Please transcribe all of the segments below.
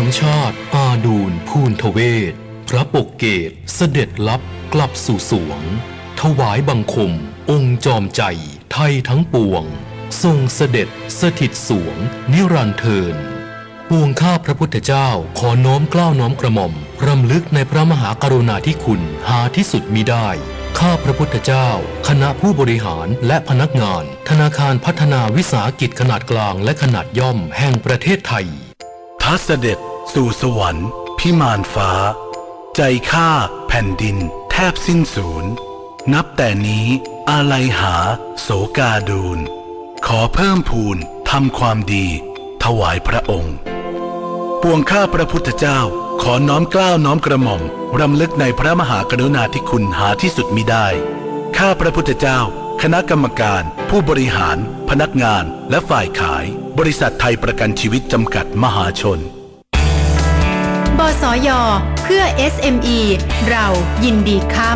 ทั้งชาติ อาดูลพูนทเวศ พระปกเกตเสด็จลับกลับสู่สวง ถวายบังคม องค์จอมใจ ไทยทั้งปวง ทรงเสด็จสถิตสวง นิรันเทินปวงข้าพระพุทธเจ้าขอน้อมกล้าวน้อมกระหม่อมรำลึกในพระมหากรุณาธิคุณหาที่สุดมิได้ ข้าพระพุทธเจ้า คณะผู้บริหารและพนักงาน ธนาคารพัฒนาวิสาหกิจขนาดกลางและขนาดย่อมแห่งประเทศไทย ทัเสด็จสู่สวรรค์ พิมานฟ้า ใจข้าแผ่นดินแทบสิ้นสูญนับแต่นี้อาลัยหาโสกาดูลขอเพิ่มพูนทำความดี ถวายพระองค์ ปวงข้าพระพุทธเจ้าขอน้อมกล้าวน้อมกระหม่อมรำลึกในพระมหากรุณาธิคุณหาที่สุดมิได้ ข้าพระพุทธเจ้า คณะกรรมการ ผู้บริหาร พนักงานและฝ่ายขาย บริษัทไทยประกันชีวิตจำกัดมหาชน บสย เพื่อ SME เรายินดีค้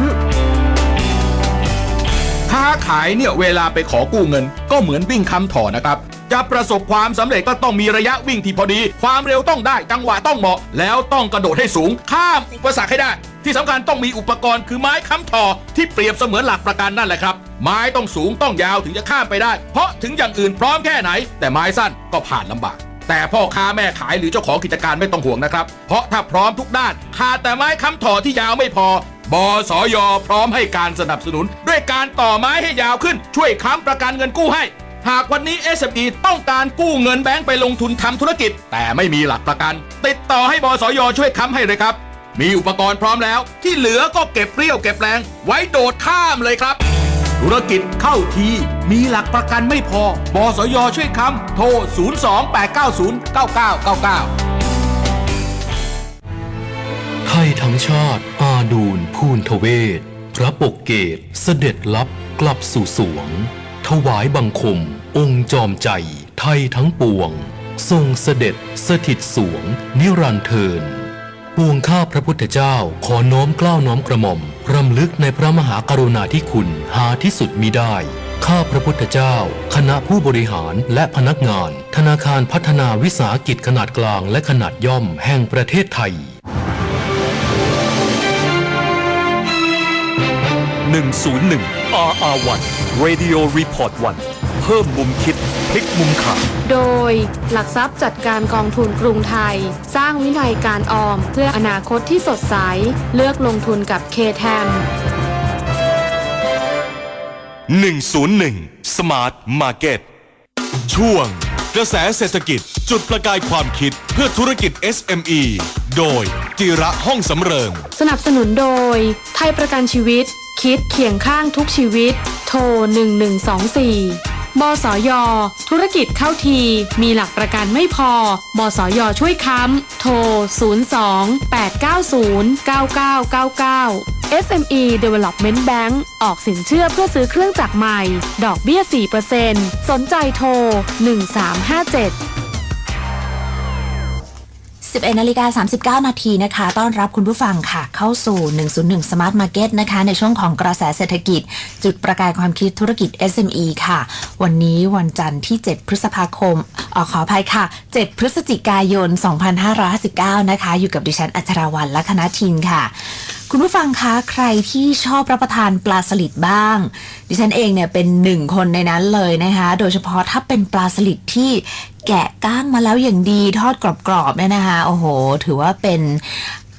ำค้าขายเนี่ยเวลาไปขอกู้เงิน ก็เหมือนวิ่งคำถอนะครับ จะประสบความสำเร็จก็ต้องมีระยะวิ่งที่พอดี ความเร็วต้องได้จังหวะต้องเหมาะ แล้วต้องกระโดดให้สูง ข้ามอุปสรรคให้ได้ ที่สำคัญต้องมีอุปกรณ์คือไม้ค้ำถอที่เปรียบเสมือนหลักประกันนั่นแหละครับ ไม้ต้องสูงต้องยาวถึงจะข้ามไปได้ เพราะถึงอย่างอื่นพร้อมแค่ไหน แต่ไม้สั้นก็ผ่านลำบาก แต่พ่อค้าแม่ขายหรือเจ้าของกิจการไม่ต้องห่วงนะครับ เพราะถ้าพร้อมทุกด้านขาดแต่ไม้ค้ำถอที่ยาวไม่พอบสยพร้อมให้การสนับสนุน ด้วยการต่อไม้ให้ยาวขึ้น ช่วยค้ำประกันเงินกู้ให้ หากวันนี้ SME ต้องการกู้เงินแบงก์ไปลงทุนทำธุรกิจ แต่ไม่มีหลักประกัน ติดต่อให้บสยช่วยค้ำให้เลยครับ มีอุปกรณ์พร้อมแล้ว ที่เหลือก็เก็บเปรี้ยวเก็บแรง ไว้โดดข้ามเลยครับ ธุรกิจเข้าที มีหลักประกันไม่พอบสยช่วยค้ำโทร 028909999 ไทยทั้งชาติอาดูลพูนทเวศ พระปกเกตเสด็จลับกลับสู่สวง ถวายบังคม องค์จอมใจ ไทยทั้งปวง ทรงเสด็จสถิตสวง นิรันดร์เทิน วงข้าพระพุทธเจ้าขอน้อมกล้าวน้อมกระหม่อมรำลึกในพระมหากรุณาธิคุณหาที่สุดมิได้ ข้าพระพุทธเจ้า คณะผู้บริหารและพนักงาน ธนาคารพัฒนาวิสาหกิจขนาดกลางและขนาดย่อมแห่งประเทศไทย 101 RR1 Radio Report 1 พิ่มมุมคิดพลิกมุมข่าวโดยหลักทรัพย์จัดการกองทุนกรุงไทย สร้างวินัยการออม เพื่ออนาคตที่สดใส เลือกลงทุนกับ k t a m 101 Smart Market ช่วง กระแสเศรษฐกิจจุดประกายความคิดเพื่อธุรกิจ SME โดยจิระห้องสำเริง สนับสนุนโดย ไทยประกันชีวิต คิดเคียงข้างทุกชีวิต โทร 1124 บสย ธุรกิจเข้าที มีหลักประกันไม่พอ บสยช่วยค้ำ โทร 02-890-9999 SME Development Bank ออกสินเชื่อเพื่อซื้อเครื่องจักรใหม่ ดอกเบี้ย 4%สนใจโทร 1357 11นาฬิกา39 นาทีนะคะ ต้อนรับคุณผู้ฟังค่ะ เข้าสู่ 101 Smart Market นะคะ ในช่วงของกระแสเศรษฐกิจ จุดประกายความคิดธุรกิจ SME ค่ะ วันนี้วันจันทร์ที่ 7 พฤษภาคมออขออภัยค่ะ 7 พฤศจิกายน 2559 นะคะ อยู่กับดิฉันอัชราวันและคณะทินค่ะคุณผู้ฟังคะใครที่ชอบรับประทานปลาสลิดบ้าง ดิฉันเองเนี่ยเป็นหนึ่งคนในนั้นเลยนะคะ โดยเฉพาะถ้าเป็นปลาสลิดที่ แกะก้างมาแล้วอย่างดีทอดกรอบๆเนี่ยนะคะ โอ้โห ถือว่าเป็น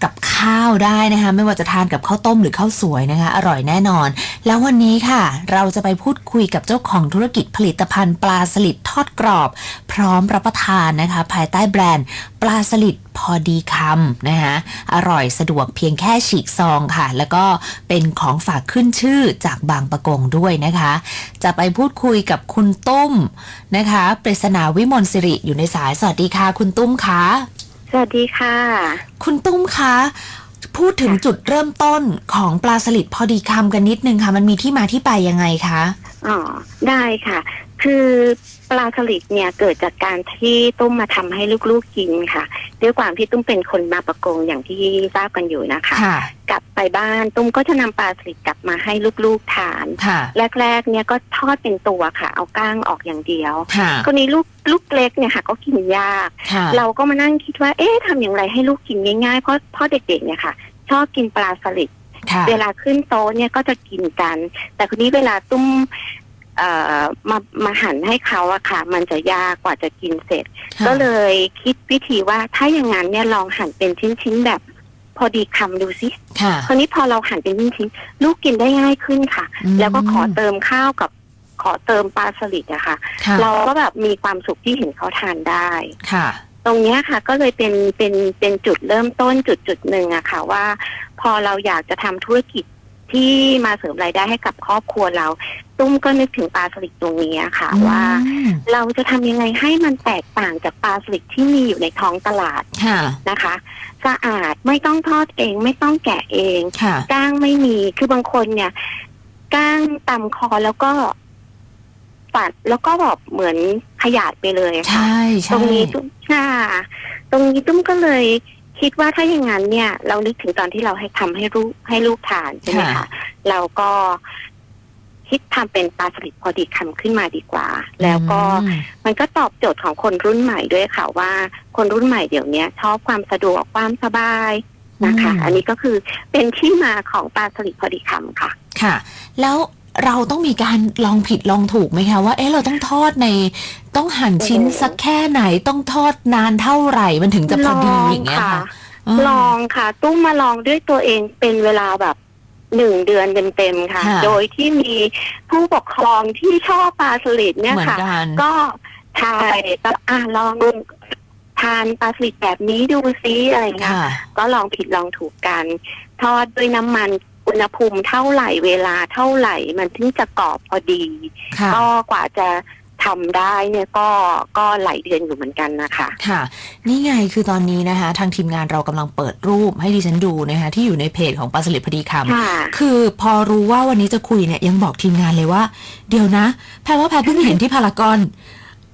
กับข้าวได้นะคะ ไม่ว่าจะทานกับข้าวต้มหรือข้าวสวยนะคะ อร่อยแน่นอน แล้ววันนี้ค่ะ เราจะไปพูดคุยกับเจ้าของธุรกิจผลิตภัณฑ์ปลาสลิดทอดกรอบ พร้อมรับประทานนะคะ ภายใต้แบรนด์ปลาสลิดพอดีคำนะคะอร่อยสะดวกเพียงแค่ฉีกซองค่ะ แล้วก็เป็นของฝากขึ้นชื่อจากบางประกงด้วยนะคะ จะไปพูดคุยกับคุณตุ้มนะคะปริศนาวิมลสิริอยู่ในสายสวัสดีค่ะคุณตุ้มคะ สวัสดีค่ะ คุณตุ้มคะพูดถึงจุดเริ่มต้นของปลาสลิดพอดีคำกันนิดนึงค่ะ มันมีที่มาที่ไปยังไงคะ อ๋อ ได้ค่ะ คือปลาสลิดเนี่ยเกิดจากการที่ตุ้มมาทำให้ลูกๆกินค่ะ ด้วยความที่ตุ้มเป็นคนมาประกงอย่างที่ทราบกันอยู่นะคะค่ะกลับไปบ้านตุ้มก็จะนำปลาสลิดกลับมาให้ลูกๆทานค่ะแรก ๆ เนี่ยก็ทอดเป็นตัวค่ะ เอาก้างออกอย่างเดียวค่ะคนนี้ลูกลูกเล็กเนี่ยค่ะก็กินยากค่ะเราก็มานั่งคิดว่า เอ๊ะทำอย่างไรให้ลูกกินง่ายๆเพราะเพราะเด็กๆเนี่ยค่ะ ชอบกินปลาสลิดค่ะเวลาขึ้นโต๊ะเนี่ยก็จะกินกัน แต่คนนี้เวลาตุ้ม เอ่อมามาหั่นให้เขาอะค่ะ มันจะยากกว่าจะกินเสร็จ ค่ะก็เลยคิดวิธีว่าถ้าอย่างนั้นเนี่ยลองหั่นเป็นชิ้นๆแบบ พอดีคำดูสิค่ะ คราวนี้พอเราหั่นเป็นชิ้นๆลูกกินได้ง่ายขึ้นค่ะ อืม แล้วก็ขอเติมข้าวกับขอเติมปลาสลิดอะค่ะ ค่ะ เราก็แบบมีความสุขที่เห็นเขาทานได้ ค่ะ ตรงเนี้ยค่ะก็เลยเป็นเป็นเป็นจุดเริ่มต้นจุดจุดหนึ่งอะค่ะว่า พอเราอยากจะทำธุรกิจ ที่มาเสริมรายได้ให้กับครอบครัวเรา ตุ้มก็นึกถึงปลาสลิดตรงนี้อะค่ะ ว่าอืมเราจะทำยังไงให้มันแตกต่างจากปลาสลิดที่มีอยู่ในท้องตลาดค่ะนะคะ สะอาดไม่ต้องทอดเอง ไม่ต้องแกะเองค่ะก้างไม่มีคือบางคนเนี่ยก้างตำคอแล้วก็ปัดแล้วก็แบบเหมือนขยาดไปเลยค่ะใช่ตใช่รงนี้ตุ้มค่ะ ตรงนี้ตุ้มก็เลย คิดว่าถ้าอย่างนั้นเนี่ย เรานึกถึงตอนที่เราให้ทำให้ลูกให้ลูกทานใช่ไหมคะเราก็คิดทำเป็นปลาสลิดพอดีคำขึ้นมาดีกว่า แล้วก็อืมมันก็ตอบโจทย์ของคนรุ่นใหม่ด้วยค่ะว่าคนรุ่นใหม่เดี๋ยวนี้ชอบความสะดวกความสบายนะคะอืมอันนี้ก็คือเป็นที่มาของปลาสลิดพอดีคำค่ะ ค่ะ แล้ว เราต้องมีการลองผิดลองถูกไหมคะว่า เอ๊ะเราต้องทอดใน ต้องหั่นชิ้นโอ้โหสักแค่ไหนต้องทอดนานเท่าไหร่มันถึงจะพอดีอย่างเงี้ยค่ะมลองค่ะ ตุ้มมาลองด้วยตัวเองเป็นเวลาแบบหนึ่งเดือนเต็มๆค่ะค่ะโดยที่มีผู้ปกครองที่ชอบปลาสลิดเนี่ยเหมือนค่ะกันก็ทายก็อะลองทานปลาสลิดแบบนี้ดูซิอะไรอย่างเงี้ยค่ะก็ลองผิดลองถูกกัน ทอดด้วยน้ำมัน อุณหภูมิเท่าไหร่เวลาเท่าไหร่มันถึงจะกรอบพอดีค่ะก็กว่าจะทำได้เนี่ยก็ก็หลายเดือนอยู่เหมือนกันนะคะค่ะ นี่ไงคือตอนนี้นะคะ ทางทีมงานเรากำลังเปิดรูปให้ดิฉันดูนะคะ ที่อยู่ในเพจของปลาสลิดพอดีคำค่ะคือพอรู้ว่าวันนี้จะคุยเนี่ยยังบอกทีมงานเลยว่า เดี๋ยวนะ แพรว่าแพรเพิ่งเห็นที่พารากอน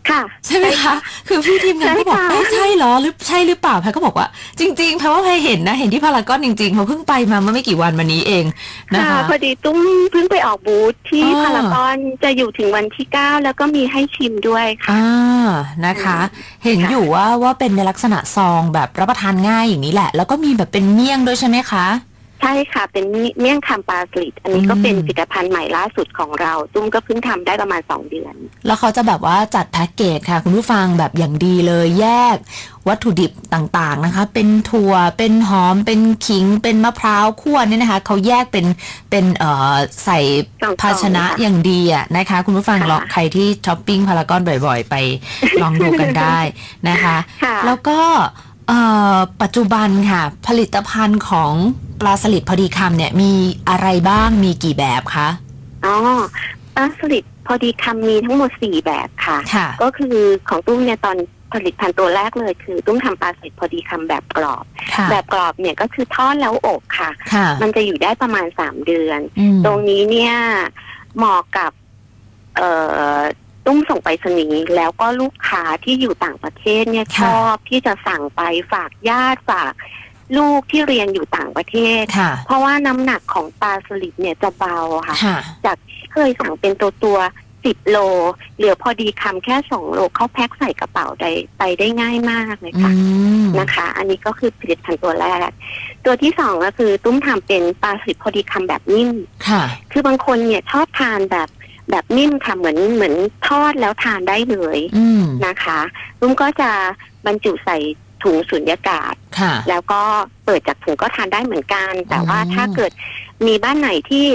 ค่ะ ใช่ไหมคะ คือพี่ทีมงานก็บอกใช่ค่ะเอ๊ะใช่เหรอหรือใช่หรือเปล่าแพรก็บอกว่า จริงๆแพรว่าแพรเห็นนะ เห็นที่พารากอนจริงๆเพราะเพิ่งไปมาเมื่อไม่กี่วันมานี้เองนะค่ะคะพอดีตุ้มเพิ่งไปออกบูธที่อ่าพารากอนจะอยู่ถึงวันที่เก้าแล้วก็มีให้ชิมด้วยค่ะอ่านะคะ เห็นอยู่ว่าว่าเป็นในลักษณะซองแบบรับประทานง่ายอย่างนี้แหละ แล้วก็มีแบบเป็นเมี่ยงด้วยใช่ไหมคะ ใช่ค่ะ เป็นเมี่ยงคำปลาสลิดอันนี้ก็อืมเป็นผลิตภัณฑ์ใหม่ล่าสุดของเราตุ้มก็เพิ่งทำได้ประมาณสองเดือน แล้วเขาจะแบบว่าจัดแพ็กเกจค่ะ คุณผู้ฟังแบบอย่างดีเลยแยก วัตถุดิบต่างๆนะคะ เป็นถั่วเป็นหอมเป็นขิงเป็นมะพร้าวคั่วเนี่ยนะคะเขาแยกเป็นเป็นเอ่อใส่กล่องๆภาชนะค่ะอย่างดีอะนะคะ คุณผู้ฟังค่ะลองใครที่ช้อปปิ้งพารากอนบ่อย ๆ ไปลองดูกันได้นะคะค่ะแล้วก็ เอ่อปัจจุบันค่ะ ผลิตภัณฑ์ของปลาสลิดพอดีคำเนี่ยมีอะไรบ้างมีกี่แบบคะอ๋อปลาสลิดพอดีคำมีทั้งหมดสี่แบบค่ะ ค่ะ ก็คือของตุ้มเนี่ยตอนผลิตภัณฑ์ตัวแรกเลย คือตุ้มทำปลาสลิดพอดีคำแบบกรอบ ค่ะแบบกรอบเนี่ยก็คือทอดแล้วอบค่ะ ค่ะมันจะอยู่ได้ประมาณสามเดือน อืมตรงนี้เนี่ยเหมาะกับ เอ่อ ตุ้มส่งไปรษณีย์แล้วก็ลูกค้าที่อยู่ต่างประเทศเนี่ยชค่ะอบที่จะสั่งไปฝากญาติฝากลูกที่เรียนอยู่ต่างประเทศค่ะเพราะว่าน้ำหนักของปลาสลิดเนี่ยจะเบาค่ะค่ะ จากที่เคยสั่งเป็นตัวตัวสิบโล เหลือพอดีคำแค่สองโลเขาแพ็คใส่กระเป๋าได้ไปได้ง่ายมากเลยอืค่ะมนะคะ อันนี้ก็คือผลิตภัณฑ์ตัวแรก ตัวที่สองก็คือ ตุ้มทำเป็นปลาสลิดพอดีคำแบบนิ่มค่ะ คือบางคนเนี่ยชอบทานแบบ แบบนิ่มค่ะเหมือนเหมือนทอดแล้วทานได้เลยอืมนะคะตุ้มก็จะบรรจุใส่ถุงสุญญากาศค่ะแล้วก็เปิดจากถุงก็ทานได้เหมือนกัน แต่ว่าอืมถ้าเกิดมีบ้านไหนที่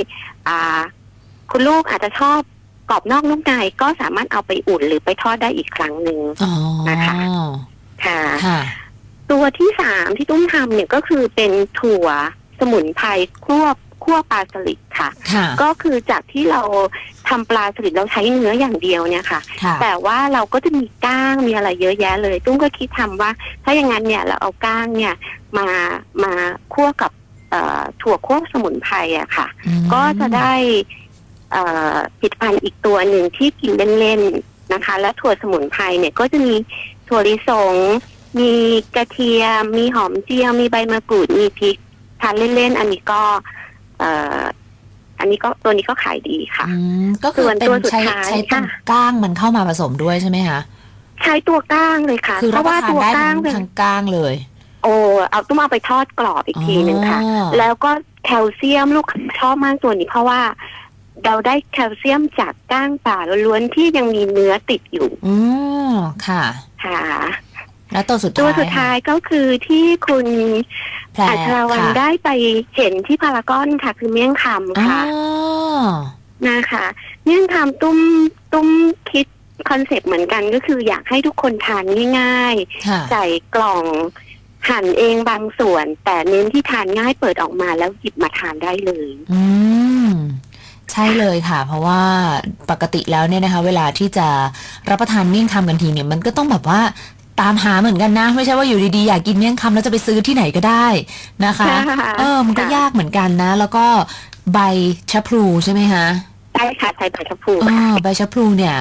อ่าคุณลูกอาจจะชอบกรอบนอกนุ่มในก็สามารถเอาไปอุ่นหรือไปทอดได้อีกครั้งหนึ่งอ๋อนะคะค่ะค่ะ ตัวที่สามที่ตุ้มทำเนี่ยก็คือเป็นถั่วสมุนไพรคั่ว คั่วปลาสลิดค่ะ ค่ะ ก็คือจากที่เราทำปลาสลิดเราใช้เนื้ออย่างเดียวเนี่ยค่ะ ค่ะ แต่ว่าเราก็จะมีก้างมีอะไรเยอะแยะเลย ตุ้มก็คิดทำว่า ถ้าอย่างนั้นเนี่ยเราเอาก้างเนี่ยมามาคั่วกับเอ่อถั่วคั่วสมุนไพรอะค่ะอืมก็จะได้เอ่อผลิตภัณฑ์อีกตัวหนึ่งที่กินเล่นๆนะคะ และถั่วสมุนไพรเนี่ยก็จะมีถั่วลิสง มีกระเทียม มีหอมเจียว มีใบมะกรูด มีพริกทานเล่นๆ อันนี้ก็เอ่ออันนี้ก็ตัวนี้ก็ขายดีค่ะอืมก็คือส่วนเป็นตัวสุดใช้ท้ายใช้ตรงค่ะก้างมันเข้ามาผสมด้วยใช่ไหมคะใช้ตัวก้างเลยค่ะคือเพรับราะประทานว่าตัวได้ก้าทั้งงเป็นทั้งก้างเลย โอ้เอาต้องเอาไปทอดกรอบอีกทีหนึ่งค่ะอ๋อแล้วก็แคลเซียมลูกชอบมากตัวนี้เพราะว่าเราได้แคลเซียมจากก้างป่าล้วนๆที่ยังมีเนื้อติดอยู่ อืมค่ะ ค่ะ แล้วตัวสุดท้ายตัวสุดท้ายก็คือที่คุณแพรอัชราวันค่ะได้ไปเห็นที่พารากอนค่ะ คือเมี่ยงคำอ๋อค่ะนะคะเมี่ยงคำตุ้มตุ้มคิดคอนเซปต์เหมือนกันก็คืออยากให้ทุกคนทานง่ายค่ะๆใส่กล่องหั่นเองบางส่วน แต่เน้นที่ทานง่ายเปิดออกมาแล้วหยิบมาทานได้เลย อืมใช่เลยค่ะ เพราะว่าปกติแล้วเนี่ยนะคะ เวลาที่จะรับประทานเมี่ยงคำกันทีเนี่ยมันก็ต้องแบบว่า ตามหาเหมือนกันนะ ไม่ใช่ว่าอยู่ดีๆ อยากกินเมี่ยงคำแล้วจะไปซื้อที่ไหนก็ได้นะคะค่ะเออมันก็ค่ะยากเหมือนกันนะ แล้วก็ใบชะพลูใช่ไหมคะใช่ค่ะใช้ใบชะพูอ๋ค่ะอใบชะพลูเนี่ย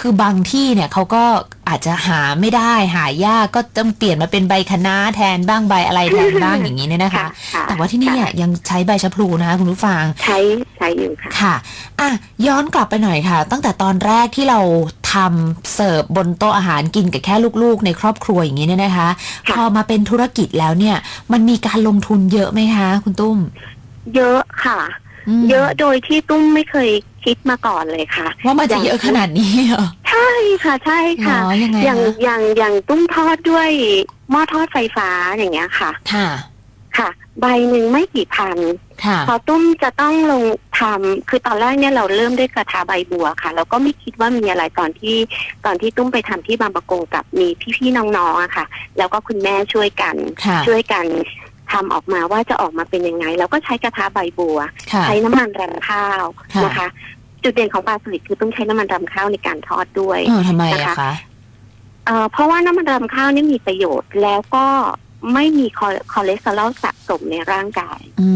คือบางที่เนี่ยเขาก็อาจจะหาไม่ได้หายากก็ต้องเปลี่ยนมาเป็นใบคะน้าแทนบ้างใบอะไรแทนบ้างอย่างนี้เนี่ยนะคะค่ะแต่ว่าที่นี่เนี่ยยังใช้ใบชะพลูนะคะคุณผู้ฟังใช้ใช้อยู่ค่ะค่ะ อะย้อนกลับไปหน่อยค่ะ ตั้งแต่ตอนแรกที่เรา ทำเสิร์ฟบนโต๊ะอาหารกินกับแค่ลูกๆ ในครอบครัวอย่างนี้เนี่ยนะคะค่ะพอมาเป็นธุรกิจแล้วเนี่ย มันมีการลงทุนเยอะไหมคะ คุณตุ้ม เยอะค่ะมเยอะโดยที่ตุ้มไม่เคยคิดมาก่อนเลยค่ะ ว่ามันจะเยอะขนาดนี้เหรอใช่ค่ะ ใช่ค่ะอ๋อยังไงอย่างคะอย่างอย่างตุ้มทอดด้วยหม้อทอดไฟฟ้าอย่างเงี้ยค่ะ ค่ะ ค่ะ ใบหนึ่งไม่กี่พันค่ะพอตุ้มจะต้องลง ทำคือตอนแรกเนี่ยเราเริ่มด้วยกระทะใบบัวค่ะ แล้วก็ไม่คิดว่ามีอะไรตอนที่ตอนที่ตุ้มไปทำที่บางประกงกับมีพี่ๆน้องๆอะค่ะ แล้วก็คุณแม่ช่วยกันค่ะช่วยกันทำออกมาว่าจะออกมาเป็นยังไง แล้วก็ใช้กระทะใบบัวค่ะใช้น้ำมันรำข้าวค่ะนะคะ จุดเด่นของปลาสลิดคือต้องใช้น้ำมันรำข้าวในการทอดด้วยเออทำไมนะอะคะคะเอ่อเพราะว่าน้ำมันรำข้าวนี่มีประโยชน์แล้วก็ ไม่มีคอคอเลสเตอรอลสะสมในร่างกาย อื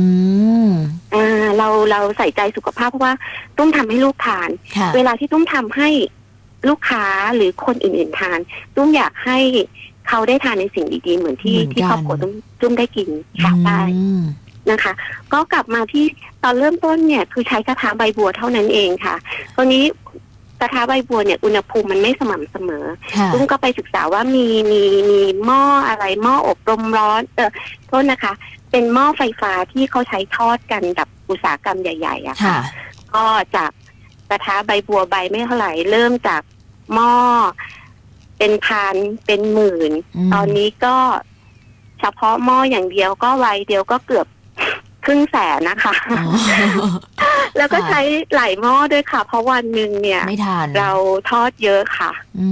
มอ่าเราเราใส่ใจสุขภาพเพราะว่าตุ้มทำให้ลูกทานค่ะเวลาที่ตุ้มทำให้ลูกค้าหรือคนอื่นๆทาน ตุ้มอยากให้เขาได้ทานในสิ่งดีๆ เหมือนที่เหมือนกันที่ครอบครัวตุ้มตุ้มได้กินค่ะได้อืมนะคะ ก็กลับมาที่ตอนเริ่มต้นเนี่ย คือใช้กระทะใบบัวเท่านั้นเองค่ะตอนนี้ กระทะใบบัวเนี่ยอุณหภูมิมันไม่สม่ำเสมอค่ะตุ้มก็ไปศึกษาว่ามีมีมีหม้ออะไรหม้ออบลมร้อนเออโทษนะคะ เป็นหม้อไฟฟ้าที่เขาใช้ทอดกันกับอุตสาหกรรมใหญ่ ๆอะค่ะค่ะก็จากกระทะใบบัวใบไม่เท่าไหร่เริ่มจากหม้อเป็นพันเป็นหมื่นอืมตอนนี้ก็เฉพาะหม้ออย่างเดียวก็วัยเดียวก็เกือบค รึ่งแสนนะคะอ๋อแล้วก็ค่ะใช้หลายหม้อด้วยค่ะ เพราะวันหนึ่งเนี่ย ไม่ทันเราทอดเยอะค่ะอื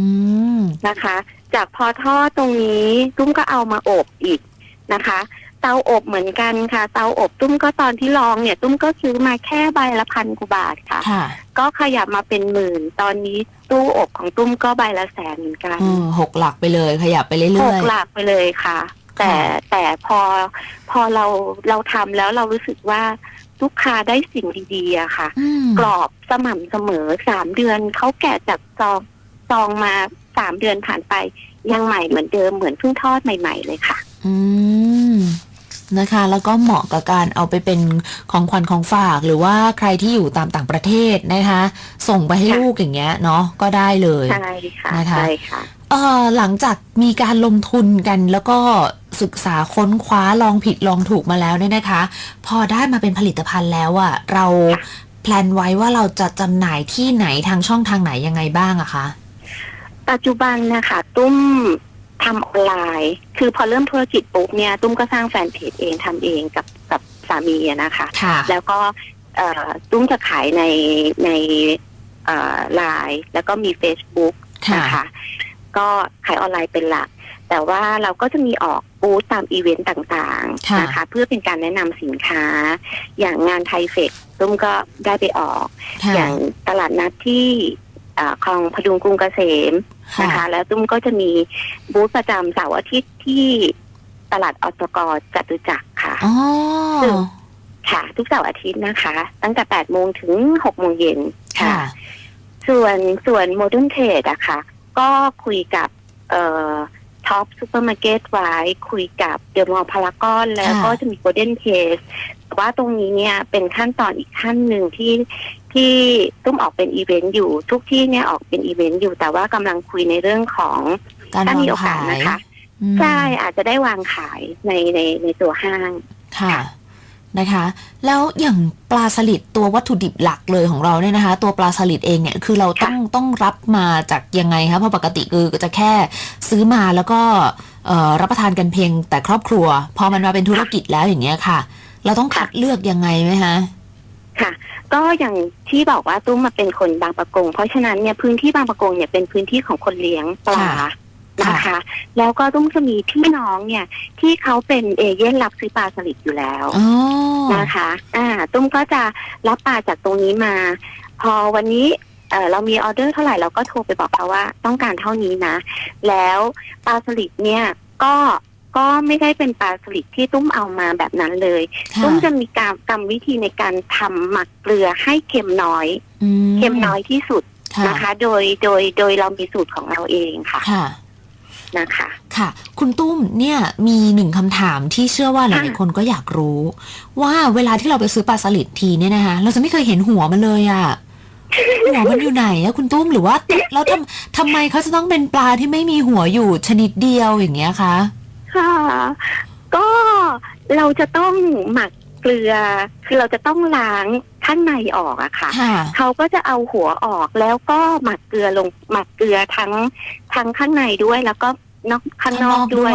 มนะคะ จากพอทอดตรงนี้ตุ้มก็เอามาอบอีกนะคะ เตาอบเหมือนกันค่ะ เตาอบตุ้มก็ตอนที่ลองเนี่ย ตุ้มก็ซื้อมาแค่ใบละพันกว่าบาทค่ะค่ะก็ขยับมาเป็นหมื่น ตอนนี้ตู้อบของตุ้มก็ใบละแสนเหมือนกันเออหกหลักไปเลย ขยับไปเรื่หอกยหลักไปเลยค่ะ แต่แต่พอพอเราเราทำแล้วเรารู้สึกว่าลูกค้าได้สิ่งดีๆอะค่ะๆอืมกรอบสม่ำเสมอสามเดือนเขาแกะจากซองซองมาสามเดือนผ่านไป ยังใหม่เหมือนเดิมเหมือนเพิ่งทอดใหม่ ๆ เลยค่ะ อืมนะคะ แล้วก็เหมาะกับการเอาไปเป็นของขวัญของฝากหรือว่าใครที่อยู่ตามต่างประเทศนะคะ ส่งไปให้ค่ะลูกอย่างเงี้ยเนาะก็ได้เลยใช่ค่ะนะคะใช่ค่ะ เออหลังจากมีการลงทุนกันแล้วก็ศึกษาค้นคว้าลองผิดลองถูกมาแล้วเนี่ยนะคะ พอได้มาเป็นผลิตภัณฑ์แล้วอะเราแพลนไว้ว่าเราจะจำหน่ายที่ไหนทางช่องทางไหนยังไงบ้างอะคะปัจจุบันนะคะตุ้มทำออนไลน์ คือพอเริ่มธุรกิจปุ๊บเนี่ยตุ้มก็สร้างแฟนเพจเองทำเองกับกับสามีอะนะคะ ค่ะแล้วก็เอ่อตุ้มจะขายในในไลน์แล้วก็มี Facebook ค่ะนะคะ ก็ขายออนไลน์เป็นหลัก แต่ว่าเราก็จะมีออกบูธตามอีเวนต์ต่างค่ะๆนะคะ เพื่อเป็นการแนะนำสินค้า อย่างงานไทยเฟกตุ้มก็ได้ไปออกค่ะอย่างตลาดนัดที่อ่าคลองพดุงกรุงเกษมค่ะนะคะ แล้วตุ้มก็จะมีบูธประจำเสาร์อาทิตย์ที่ตลาดอตกจตุจักรค่ะอ๋อซึ่งค่ะ ทุกเสาร์อาทิตย์นะคะ ตั้งแต่8โมงถึง6โมงเย็นค่ะ ส่วนส่วนโมเดิร์นเทรดอะค่ะ ก็คุยกับเอ่อท็อปซูเปอร์มาร์เก็ตไว้คุยกับเดอะมอลล์พารากอนแล้วค่ะก็จะมีโกลเด้นเคสแต่ว่าตรงนี้เนี่ยเป็นขั้นตอนอีกขั้นหนึ่งที่ที่ตุ้มออกเป็นอีเวนต์อยู่ทุกที่เนี่ยออกเป็นอีเวนต์อยู่ แต่ว่ากำลังคุยในเรื่องของการางถ้าวมีโอกาขาสยนะคะอืมใช่อาจจะได้วางขายในในในตัวห้างค่ะ นะคะ แล้วอย่างปลาสลิดตัววัตถุดิบหลักเลยของเราเนี่ยนะคะ ตัวปลาสลิดเองเนี่ยคือเราต้องต้องรับมาจากยังไงคะเพราะปกติคือจะแค่ซื้อมาแล้วก็เอ่อรับประทานกันเพียงแต่ครอบครัว พอมันมาเป็นธุรกิจแล้วอย่างเงี้ยค่ะ เราต้องคัดเลือกยังไงไหมคะค่ะ ก็อย่างที่บอกว่าตุ้มมาเป็นคนบางประกง เพราะฉะนั้นเนี่ยพื้นที่บางประกงเนี่ยเป็นพื้นที่ของคนเลี้ยงปลาค่ะ นะคะ แล้วก็ตุ้มจะมีพี่น้องเนี่ย ที่เขาเป็นเอเย่นรับซื้อปลาสลิดอยู่แล้วอ๋อนะคะ อ่า ตุ้มก็จะรับปลาจากตรงนี้มา พอวันนี้เอ่อเรามีออเดอร์เท่าไหร่เราก็โทรไปบอกเขาว่าต้องการเท่านี้นะ แล้วปลาสลิดเนี่ยก็ก็ไม่ได้เป็นปลาสลิดที่ตุ้มเอามาแบบนั้นเลยค่ะตุ้มจะมีการกรรมวิธีในการทำหมักเกลือให้เค็มน้อยอืเค็มน้อยที่สุดค่ะนะคะ โดยโดยโดยเรามีสูตรของเราเองค่ะค่ะ นะคะ ค่ะ คุณตุ้มเนี่ยมีหนึ่งคำถามที่เชื่อว่าหลายๆค่ะคนก็อยากรู้ ว่าเวลาที่เราไปซื้อปลาสลิดทีเนี่ยนะคะเราจะไม่เคยเห็นหัวมันเลยอะหัวมันอยู่ไหนอะคุณตุ้มหรือว่าแล้วทำทำไมเขาจะต้องเป็นปลาที่ไม่มีหัวอยู่ชนิดเดียวอย่างเงี้ยคะค่ะ ก็เราจะต้องหมักเกลือ คือเราจะต้องล้าง ข้างในออกอะค่ะค่ะ เขาก็จะเอาหัวออกแล้วก็หมักเกลือลงหมักเกลือทั้งทั้งข้างในด้วยแล้วก็นอกข้างนอกด้วย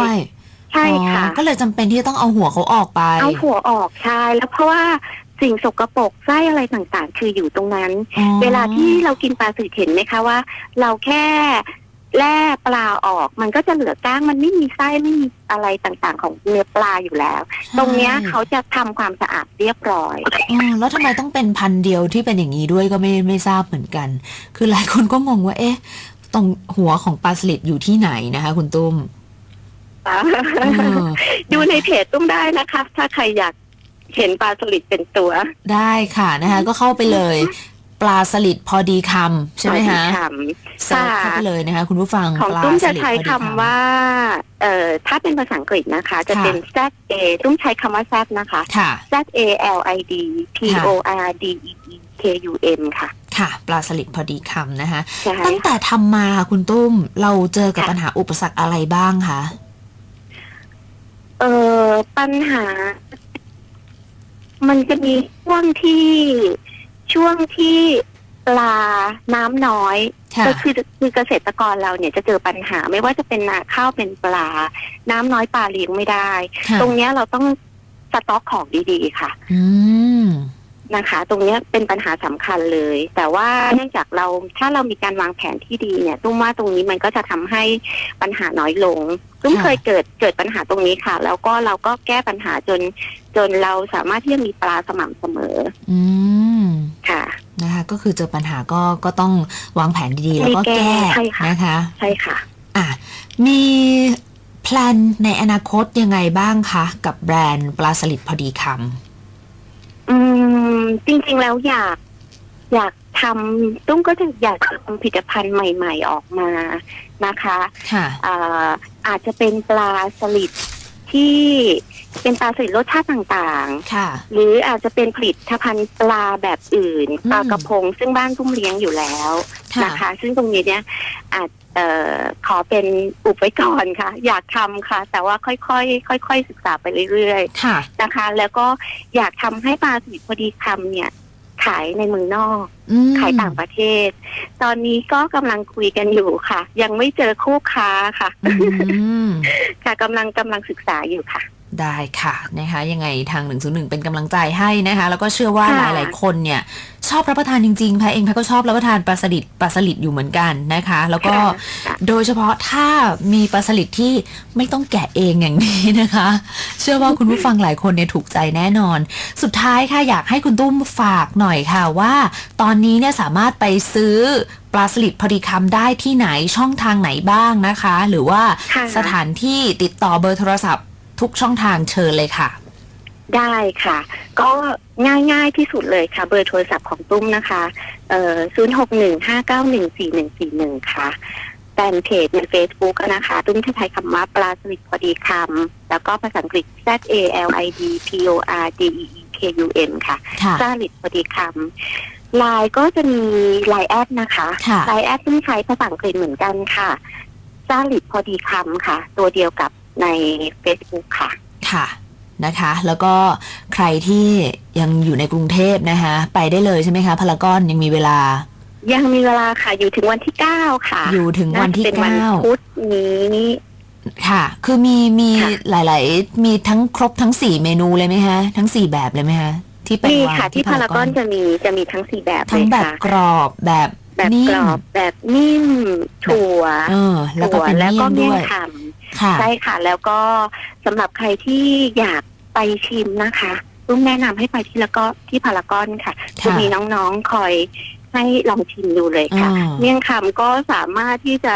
ใช่ค่ะอ๋อก็เลยจำเป็นที่จะต้องเอาหัวเขาออกไป เอาหัวออกใช่แล้วเพราะว่าสิ่งสกปรกไส้อะไรต่างๆ คืออยู่ตรงนั้นอ๋อเวลาที่เรากินปลาสลิดเห็นไหมคะว่า เราแค่ แล่ปลาออกมันก็จะเหลือก้างมันไม่มีไส้ไม่มีอะไรต่างๆ ของเนื้อปลาอยู่แล้ว ตรงเนี้ยเขาจะทำความสะอาดเรียบร้อยอ๋อแล้วทำไมต้องเป็นพันธุ์เดียวที่เป็นอย่างนี้ด้วยก็ไม่ไม่ทราบเหมือนกัน คือหลายคนก็งงว่าเอ๊ะ ตรงหัวของปลาสลิดอยู่ที่ไหนนะคะ คุณตุ้มเออดูในเพจตุ้มได้นะคะ ถ้าใครอยากเห็นปลาสลิดเป็นตัว ได้ค่ะนะคะ ก็เข้าไปเลยป ลาสลิดพอดีคำใช่ไหมคะคเซิร์ชเข้าไปเลยนะคะ คุณผู้ฟังของปลาตุ้มสจะลิดใช้พอดีคำว่า เอ่อถ้าเป็นภาษาอังกฤษนะคะ จะเป็น Z A ตุ้มใช้คำว่า Z นะคะค่ะ Z A L I D P O R D E E K U M ค่ะ ค่ะ ปลาสลิดพอดีคำนะคะใช่ตั้งแต่ทำมาคุณตุ้มเราเจอกับค่ะปัญหาอุปสรรคอะไรบ้างคะเอ่อปัญหา มันจะมีช่วงที่ ช่วงที่ปลาน้ำน้อยค่ะก็คือคือเกษตรกรเราเนี่ยจะเจอปัญหาไม่ว่าจะเป็นนาข้าวเป็นปลา น้ำน้อยปลาเลี้ยงไม่ได้ค่ะตรงเนี้ยเราต้องสต็อกของดีๆค่ะอืมนะคะ ตรงเนี้ยเป็นปัญหาสำคัญเลย แต่ว่าเนื่องจากเราถ้าเรามีการวางแผนที่ดีเนี่ยตุ้มว่าตรงนี้มันก็จะทำให้ปัญหาน้อยลงตุ้มค่ะเคยเกิดเกิดปัญหาตรงนี้ค่ะ แล้วก็เราก็แก้ปัญหาจน จนเราสามารถที่จะมีปลาสม่ำเสมอ อืม ค่ะนะคะก็คือเจอปัญหาก็ก็ต้องวางแผนดีๆ แล้วก็ให้แก้แก้ใช่ค่ะนะคะใช่ค่ะอะมีแพลนในอนาคตยังไงบ้างคะ กับแบรนด์ปลาสลิดพอดีคอืม จริงๆแล้วอยากอยากทำตุ้มก็จะอยากทำผลิตภัณฑ์ใหม่ ๆออกมานะคะำค่ะอ่าอาจจะเป็นปลาสลิดที่ เป็นปลาสลิดรสชาติต่างๆค่ะหรืออาจจะเป็นผลิตภัณฑ์ปลาแบบอื่นอืม ปลากระพง ซึ่งบ้านตุ้มเลี้ยงอยู่แล้วค่ะ นะคะ ซึ่งตรงนี้เนี่ยอาจเอ่อขอเป็นอุบไว้ก่อนค่ะ อยากทำค่ะ แต่ว่าค่อยๆค่อยๆศึกษาไปเรื่อยค่ะๆนะคะ แล้วก็อยากทำให้ปลาสลิดพอดีคำเนี่ย ขายในเมืองนอก อืมขายต่างประเทศ ตอนนี้ก็กำลังคุยกันอยู่ค่ะ ยังไม่เจอคู่ค้าค่ะ อืม ค่ะกำลังกำลังศึกษาอยู่ค่ะ ได้ค่ะนะคะยังไงทาง 101 เป็นกำลังใจให้นะคะแล้วก็เชื่อว่าหค่ะลาย ๆ คนเนี่ยชอบรับประทานจริงๆแพรเองแพรก็ชอบรับประทานปลาสลิดปลาสลิดอยู่เหมือนกันนะคะ แล้วก็ค่ะโดยเฉพาะถ้ามีปลาสลิดที่ไม่ต้องแกะเองอย่างนี้นะคะ เชื่อว่าคุณผู้ฟังหลายคนเนี่ยถูกใจแน่นอน สุดท้ายค่ะอยากให้คุณตุ้มฝากหน่อยค่ะว่า ตอนนี้เนี่ยสามารถไปซื้อปลาสลิดพอดีคำได้ที่ไหนช่องทางไหนบ้างนะคะ หรือว่าค่ะสถานที่ติดต่อเบอร์โทรศัพท์ ทุกช่องทางเชิญเลยค่ะ ได้ค่ะ ก็ง่ายๆที่สุดเลยค่ะ เบอร์โทรศัพท์ของตุ้มนะคะ เอ่อศูนย์หกหนึ่งห้าเก้าหนึ่งสี่หนึ่งสี่หนึ่งค่ะแฟนเพจใน Facebook อะนะคะ ตุ้มจะใช้คำว่าปลาสลิดพอดีคำ แล้วก็ภาษาอังกฤษ Z A L I D P O R D E E K U M ค่ะค่ะซาลิดพอดีคำไลน์ก็จะมีไลน์แอดนะคะค่ะไลน์แอดที่ใช้ภาษาอังกฤษเหมือนกันค่ะซาลิดพอดีคำค่ะ ตัวเดียวกับ ใน Facebook ค่ะ ค่ะนะคะ แล้วก็ใครที่ยังอยู่ในกรุงเทพนะคะ ไปได้เลยใช่ไหมคะพารากอนยังมีเวลา ยังมีเวลาค่ะ อยู่ถึงวันที่เก้าค่ะ อยู่ถึงวันที่าจะเป็นวันเก้าพุธนี้ค่ะ คือมีมีค่ะหลาย ๆ มีทั้งครบทั้งสี่เมนูเลยไหมคะทั้งสี่แบบเลยไหมคะที่ไปมีวางค่ะที่พารากอนจะมีจะมีทั้งสี่แบบเลทั้งยแบบค่ะกรอบแบบ แบบนิ่กรมอบแบบนิ่มถั่วเออแล้วก็ถั่วเป็นแล้วเมี่ก็ยงเมี่ด้ยงวยคค่ะำใช่ค่ะ แล้วก็สำหรับใครที่อยากไปชิมนะคะตุ้มแนะนำให้ไปที่แล้วก็ที่พารากอนค่ะจะมีน้องๆคอยให้ลองชิมดูเลยค่ะอ่าเมี่ยงคำก็สามารถที่จะ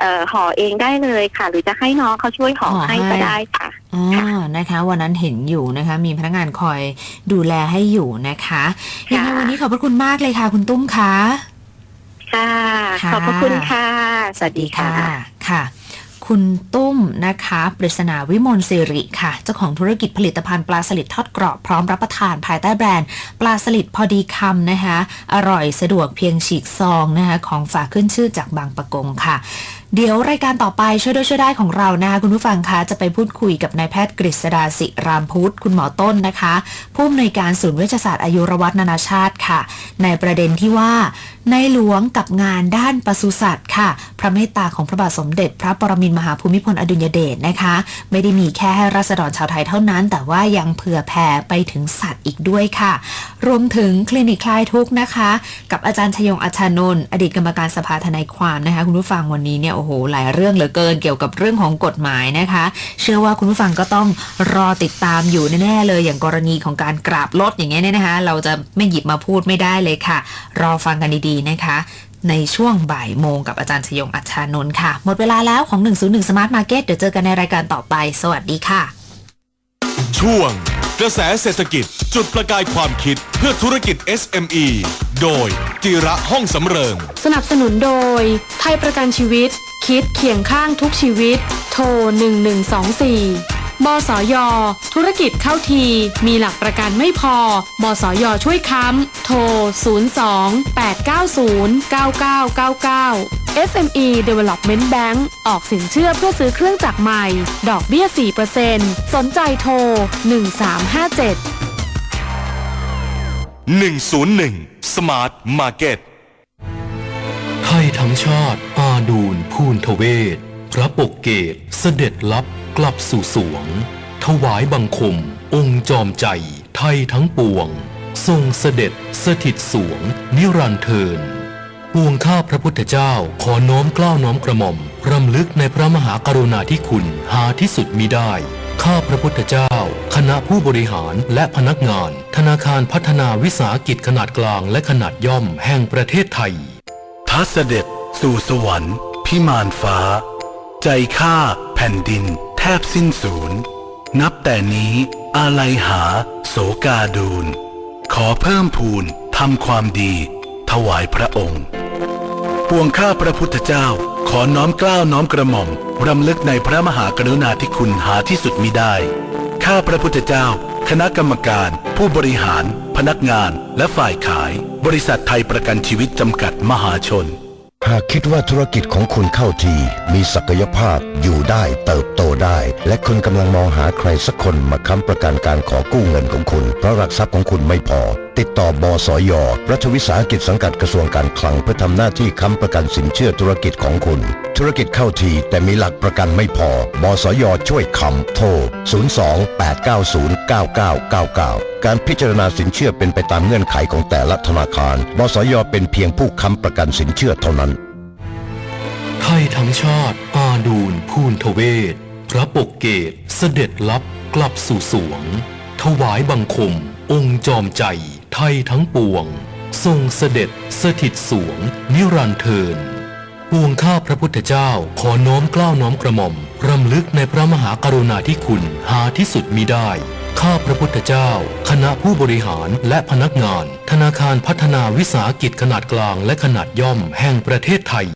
เอ่อห่อเองได้เลยค่ะ หรือจะให้น้องเขาช่วยห่อให้ก็ได้ค่ะอ๋อนะคะ วันนั้นเห็นอยู่นะคะ มีพนักงานคอยดูแลให้อยู่นะคะยังไงวันนี้ขอบพระคุณมากเลยค่ะ คุณตุ้มคะ ค่ะค่ะ ขอบพระคุณค่ะ สวัสดีค่ะ ค่ะ คุณตุ้มนะคะ ปริศนาวิมลสิริค่ะ เจ้าของธุรกิจผลิตภัณฑ์ปลาสลิดทอดกรอบพร้อมรับประทานภายใต้แบรนด์ ปลาสลิดพอดีคำนะคะ อร่อยสะดวกเพียงฉีกซองนะคะของฝากขึ้นชื่อจากบางปะกงค่ะเดี๋ยวรายการต่อไปช่วยด้วยช่วยได้ของเรานะคะคุณผู้ฟังคะจะไปพูดคุยกับนายแพทย์กฤษดาสิรามพุทธคุณหมอต้นนะคะ ผู้อำนวยการศูนย์เวชศาสตร์อายุรวัฒนานาชาติค่ะ ในประเด็นที่ว่า ในหลวงกับงานด้านปศุสัตว์ค่ะ พระเมตตาของพระบาทสมเด็จ พระปรมินมหาภูมิพลอดุลยเดชนะคะ ไม่ได้มีแค่ให้ราษฎรชาวไทยเท่านั้น แต่ว่ายังเผื่อแผ่ไปถึงสัตว์อีกด้วยค่ะ รวมถึงคลินิกคลายทุกข์นะคะ กับอาจารย์ชยงอัชานนท์อดีตกรรมการสภาทนายความนะคะ คุณผู้ฟังวันนี้เนี่ยโอ้โหหลายเรื่องเหลือเกินเกี่ยวกับเรื่องของกฎหมายนะคะ เชื่อว่าคุณผู้ฟังก็ต้องรอติดตามอยู่แน่ๆเลยอย่างกรณีของการกราบรถอย่างเงี้ยเนี่ยนะคะ เราจะไม่หยิบมาพูดไม่ได้เลยค่ะ รอฟังกันดีนะคะ ในช่วงบ่ายโมงกับอาจารย์ชยงอัชชานนท์ค่ะ หมดเวลาแล้วของ 101 Smart Market เดี๋ยวเจอกันในรายการต่อไป สวัสดีค่ะ ช่วง กระแสเศรษฐกิจจุดประกายความคิดเพื่อธุรกิจ SME โดยจิระห้องสำเริง สนับสนุนโดย ไทยประกันชีวิต คิดเคียงข้างทุกชีวิต โทร 1124 บสย ธุรกิจเข้าที มีหลักประกันไม่พอ บสยช่วยค้ำ โทร 02-890-9999 SME Development Bank ออกสินเชื่อเพื่อซื้อเครื่องจักรใหม่ ดอกเบี้ย 4%สนใจโทร 1357 101 Smart Market ไทยทั้งชาติอาดูลพูนทเวศ พระปกเกตเสด็จลับกลับสู่สวง ถวายบังคม องค์จอมใจ ไทยทั้งปวง ทรงเสด็จสถิตสวง นิรันดร์เทินปวงข้าพระพุทธเจ้าขอน้อมกล้าวน้อมกระหม่อมรำลึกในพระมหากรุณาธิคุณหาที่สุดมิได้ ข้าพระพุทธเจ้า คณะผู้บริหารและพนักงาน ธนาคารพัฒนาวิสาหกิจขนาดกลางและขนาดย่อมแห่งประเทศไทย ทัเสด็จสู่สวรรค์ พิมานฟ้า ใจข้าแผ่นดินแทบสิ้นศูนย์นับแต่นี้อาลัยหาโสกาดูล ขอเพิ่มพูนทำความดี ถวายพระองค์ ปวงข้าพระพุทธเจ้าขอน้อมกล้าวน้อมกระหม่อมรำลึกในพระมหากรุณาธิคุณหาที่สุดมิได้ ข้าพระพุทธเจ้า คณะกรรมการ ผู้บริหาร พนักงาน และฝ่ายขาย บริษัทไทยประกันชีวิตจำกัดมหาชน หากคิดว่าธุรกิจของคุณเข้าทีมีศักยภาพอยู่ได้เติบโตได้ และคุณกำลังมองหาใครสักคนมาค้ำประกันการขอกู้เงินของคุณ เพราะหลักทรัพย์ของคุณไม่พอ ติดต่อบสยรัฐวิสาหกิจสังกัดกระทรวงการคลังเพื่อทำหน้าที่ค้ำประกันสินเชื่อธุรกิจของคุณ ธุรกิจเข้าทีแต่มีหลักประกันไม่พอบสยช่วยค้ำโทร 02-890-9999 การพิจารณาสินเชื่อเป็นไปตามเงื่อนไขของแต่ละธนาคาร บสยเป็นเพียงผู้ค้ำประกันสินเชื่อเท่านั้น ไทยทั้งชาติอาดูลพูนทเวศ พระปกเกตเสด็จลับกลับสู่สวง ถวายบังคม องค์จอมใจ ไทยทั้งปวง ทรงเสด็จสถิตสวง นิรันดร์เทินปวงข้าพระพุทธเจ้าขอน้อมกล้าวน้อมกระหม่อมรำลึกในพระมหากรุณาธิคุณหาที่สุดมิได้ ข้าพระพุทธเจ้า คณะผู้บริหารและพนักงาน ธนาคารพัฒนาวิสาหกิจขนาดกลางและขนาดย่อมแห่งประเทศไทย